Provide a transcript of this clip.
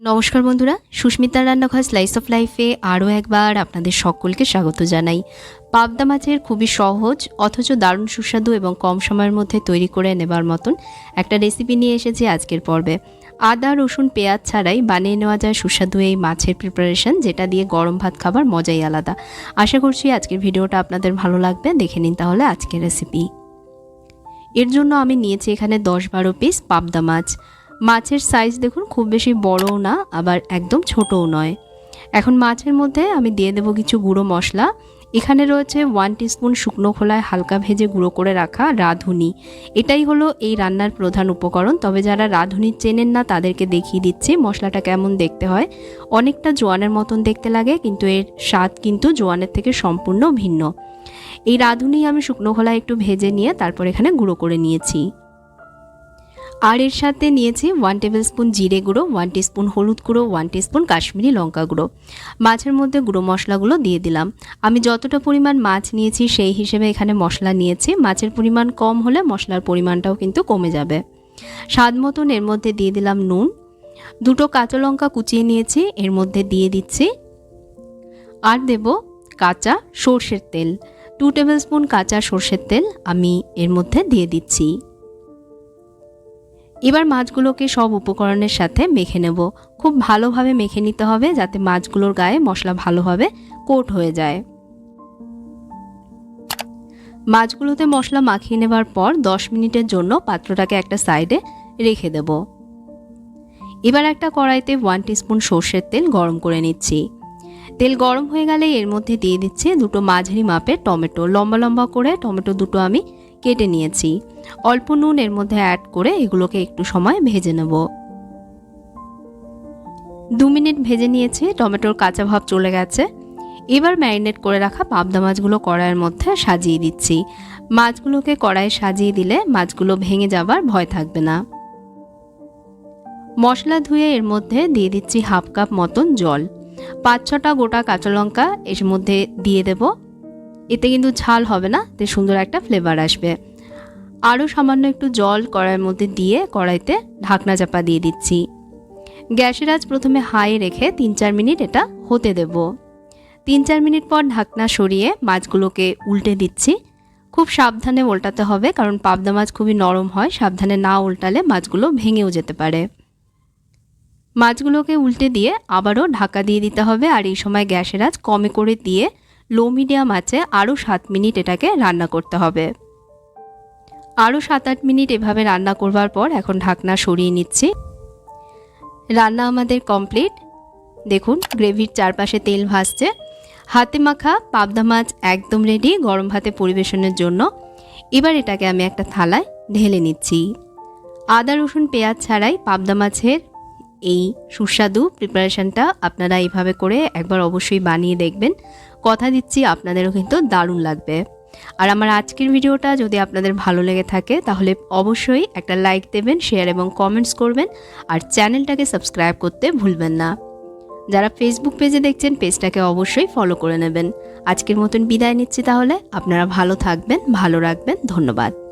নমস্কার বন্ধুরা, সুস্মিতার রান্নাঘর স্লাইস অফ লাইফে আরও একবার আপনাদের সকলকে স্বাগত জানাই। পাবদা মাছের খুবই সহজ, অথচ দারুণ সুস্বাদু এবং কম সময়ের মধ্যে তৈরি করে নেবার মতন একটা রেসিপি নিয়ে এসেছি আজকের পর্বে। আদা, রসুন, পেঁয়াজ ছাড়াই বানিয়ে নেওয়া যায় সুস্বাদু এই মাছের প্রিপারেশন যেটা দিয়ে গরম ভাত খাবার মজাই আলাদা। আশা করছি আজকের ভিডিওটা আপনাদের ভালো লাগবে, দেখে নিন তাহলে আজকের রেসিপি এর জন্য আমি নিয়েছি এখানে দশ বারো পিস পাবদা মাছ। মাছের সাইজ দেখুন খুব বেশি বড়ও না, আবার একদম ছোটও নয়। এখন মাছের মধ্যে আমি দিয়ে দেবো কিছু গুঁড়ো মশলা। এখানে রয়েছে ওয়ান টিস্পুন শুকনো খোলায় হালকা ভেজে গুঁড়ো করে রাখা রাঁধুনি। এটাই হলো এই রান্নার প্রধান উপকরণ। তবে যারা রাঁধুনি চেনেন না, তাদেরকে দেখিয়ে দিচ্ছি মশলাটা কেমন দেখতে হয়। অনেকটা জোয়ানের মতন দেখতে লাগে, কিন্তু এর স্বাদ কিন্তু জোয়ানের থেকে সম্পূর্ণ ভিন্ন। এই রাঁধুনি আমি শুকনো খোলায় একটু ভেজে নিয়ে তারপর এখানে গুঁড়ো করে নিয়েছি। আর এর সাথে নিয়েছি ওয়ান টেবিল স্পুন জিরে গুঁড়ো ওয়ান স্পুন হলুদ গুঁড়ো ওয়ান স্পুন কাশ্মীরি লঙ্কা গুঁড়ো। মাছের মধ্যে গুঁড়ো মশলাগুলো দিয়ে দিলাম। আমি যতটা পরিমাণ মাছ নিয়েছি সেই হিসেবে এখানে মশলা নিয়েছি। মাছের পরিমাণ কম হলে মশলার পরিমাণটাও কিন্তু কমে যাবে। স্বাদ মতন এর মধ্যে দিয়ে দিলাম নুন। দুটো কাঁচা লঙ্কা কুচিয়ে নিয়েছি। এর মধ্যে দিয়ে দিচ্ছি আর দেব কাঁচা সর্ষের তেল। টু টেবিল স্পুন কাঁচা সর্ষের তেল আমি এর মধ্যে দিয়ে দিচ্ছি। এবার মাছগুলোকে সব উপকরণের সাথে মেখে নেব। খুব ভালোভাবে মেখে নিতে হবে যাতে মাছগুলোর গায়ে মশলা ভালোভাবে কোট হয়ে যায়। মাছগুলোতে মশলা মাখিয়ে নেবার পর দশ মিনিটের জন্য পাত্রটাকে একটা সাইডে রেখে দেব। এবার একটা কড়াইতে ওয়ান টিস্পুন সর্ষের তেল গরম করে নিচ্ছি। তেল গরম হয়ে গেলে এর মধ্যে দিয়ে দিচ্ছি দুটো মাঝারি মাপের টমেটো। লম্বা লম্বা করে টমেটো দুটো আমি কেটে নিয়েছি। অল্প নুন এর মধ্যে অ্যাড করে এগুলোকে একটু সময় ভেজে নেব। দু মিনিট ভেজে নিয়েছি, টমেটোর কাঁচা ভাব চলে গেছে। এবার ম্যারিনেট করে রাখা পাবদা মাছগুলো কড়াইয়ের মধ্যে সাজিয়ে দিচ্ছি। মাছগুলোকে কড়াইয়ে সাজিয়ে দিলে মাছগুলো ভেঙে যাবার ভয় থাকবে না। মশলা ধুয়ে এর মধ্যে দিয়ে দিচ্ছি হাফ কাপ মতন জল। পাঁচ ছটা গোটা কাঁচা লঙ্কা এর মধ্যে দিয়ে দেব। এতে কিন্তু ঝাল হবে না তে সুন্দর একটা ফ্লেভার আসবে। আরও সামান্য একটু জল কড়াইয়ের মধ্যে দিয়ে কড়াইতে ঢাকনা চাপা দিয়ে দিচ্ছি। গ্যাসের আজ প্রথমে হাই রেখে তিন চার মিনিট এটা হতে দেব। তিন চার মিনিট পর ঢাকনা সরিয়ে মাছগুলোকে উল্টে দিচ্ছি। খুব সাবধানে উল্টাতে হবে, কারণ পাবদা মাছ খুবই নরম হয়, সাবধানে না উল্টালে মাছগুলো ভেঙেও যেতে পারে। মাছগুলোকে উল্টে দিয়ে আবারও ঢাকা দিয়ে দিতে হবে, আর এই সময় গ্যাসের আজ কমে করে দিয়ে লো মিডিয়াম আছে, আরও সাত মিনিট এটাকে রান্না করতে হবে। আরও সাত আট মিনিট এভাবে রান্না করবার পর এখন ঢাকনা সরিয়ে নিচ্ছি। রান্না আমাদের কমপ্লিট। দেখুন, গ্রেভির চারপাশে তেল ভাসছে। হাতে মাখা পাবদা মাছ একদম রেডি গরম ভাতে পরিবেশনের জন্য। এবার এটাকে আমি একটা থালায় ঢেলে নিচ্ছি। আদা, রসুন, পেঁয়াজ ছাড়াই পাবদা মাছের এই সুস্বাদু প্রিপারেশনটা আপনারা এইভাবে করে একবার অবশ্যই বানিয়ে দেখবেন। কথা দিচ্ছি, আপনাদেরও কিন্তু দারুণ লাগবে। আর আমার আজকের ভিডিওটা যদি আপনাদের ভালো লেগে থাকে, তাহলে অবশ্যই একটা লাইক দেবেন শেয়ার এবং কমেন্টস করবেন, আর চ্যানেলটাকে সাবস্ক্রাইব করতে ভুলবেন না। যারা ফেসবুক পেজে দেখছেন পেজটাকে অবশ্যই ফলো করে নেবেন। আজকের মতন বিদায় নিচ্ছি তাহলে। আপনারা ভালো থাকবেন, ভালো রাখবেন। ধন্যবাদ।